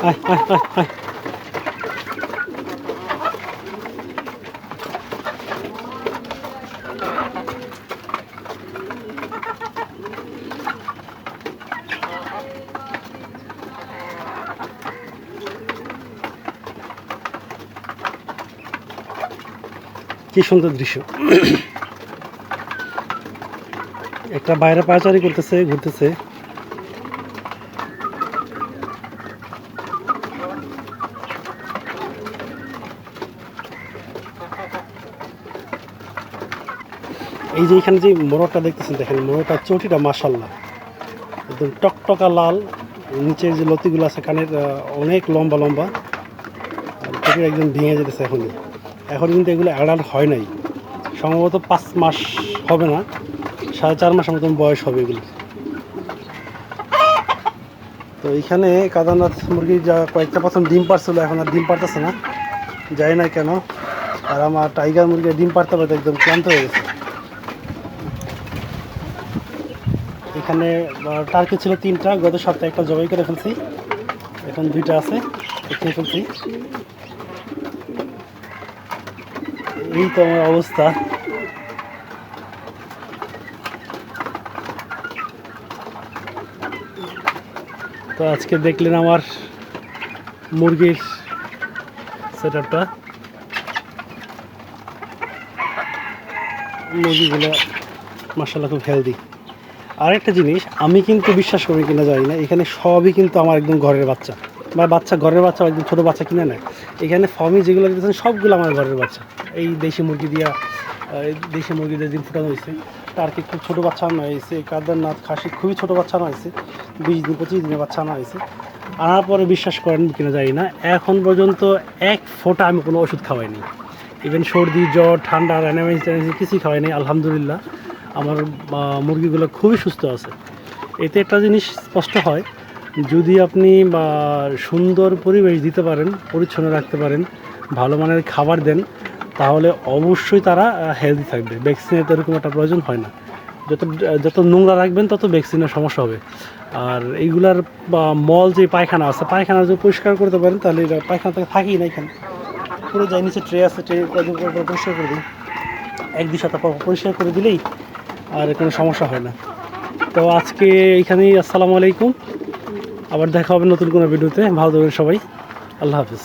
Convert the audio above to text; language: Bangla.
কি সুন্দর দৃশ্য। একটা বাইরে পাচারি করতেছে ঘুরতেছে। এই যে এখানে যে মোড়টা দেখতেছেন, দেখেন মোড়টা, চটিটা মাসাল্লাহ একদম টকটকা লাল, নিচে যে লতিগুলো আছে কানের অনেক লম্বা লম্বা। চটি একদম ভেঙে যেতেছে এখনই। এখন কিন্তু এগুলো অ্যাডাল্ট হয় নাই। সম্ভবত পাঁচ মাস হবে না, সাড়ে চার মাসের মতন বয়স হবে এগুলো। তো এইখানে কাদানাথ মুরগি যা কয়েকটা প্রথম ডিম পারছিল এখন আর ডিম পারতেছে না। জানি না কেন, আর আমার টাইগার মুরগি ডিম পারতে পারতে একদম ক্লান্ত হয়ে গেছে। এখানে টার্কি ছিল তিনটা? গত সপ্তাহে একটা জবাই করে ফেলছি। এখন দুইটা আছে খেয়ে ফেলছি। এই তো আমার অবস্থা। তো আজকে দেখলেন আমার মুরগির সেট আপটা মুরগিগুলো মাসাল্লাহ খুব হেলদি আরেকটা জিনিস, আমি কিন্তু বিশ্বাস করি কিনা জানি না, এখানে সবই কিন্তু আমার একদম ঘরের বাচ্চা। বা বাচ্চা, ঘরের বাচ্চা একদম ছোটো বাচ্চা কিনে নেয় এখানে ফর্মে যেগুলো দিতেছেন, সবগুলো আমার ঘরের বাচ্চা। এই দেশি মুরগি দিয়া দেশি মুরগিদের দিন ফুটানো হয়েছে। টার্কি খুব ছোটো বাচ্চা আনা হয়েছে, কাদারনাথ, খাসি, খুবই ছোটো বাচ্চা আনা হয়েছে। বিশ দিন, পঁচিশ দিনের বাচ্চা আনা হয়েছে। আনার পরে বিশ্বাস করেন কিনা জানি না, এখন পর্যন্ত এক ফোঁটা আমি কোনো ওষুধ খাওয়াইনি। ইভেন সর্দি, জ্বর, ঠান্ডা ট্যানামাইজ কিছুই খাওয়াইনি, আলহামদুলিল্লাহ। আমার মুরগিগুলো খুবই সুস্থ আছে। এতে একটা জিনিস স্পষ্ট হয়, যদি আপনি সুন্দর পরিবেশ দিতে পারেন, পরিচ্ছন্ন রাখতে পারেন, ভালো মানের খাবার দেন, তাহলে অবশ্যই তারা হেলদি থাকবে। ভ্যাকসিনের তো এরকম একটা প্রয়োজন হয় না। যত যত নোংরা রাখবেন, তত ভ্যাকসিনের সমস্যা হবে। আর এইগুলার মল যে পায়খানা আছে, পায়খানা যদি পরিষ্কার করতে পারেন, তাহলে পায়খানা থেকে থাকেই না এখানে। পুরো যাই নিচে ট্রে আছে ট্রে পরিষ্কার করে দিই। এক দুই সপ্তাহ পর পর পরিষ্কার করে দিলেই আর কোনো সমস্যা হয় না। তো আজকে এইখানেই আসসালামু আলাইকুম। আবার দেখা হবে নতুন কোনো ভিডিওতে। ভালো থাকবেন সবাই। আল্লাহ হাফিজ।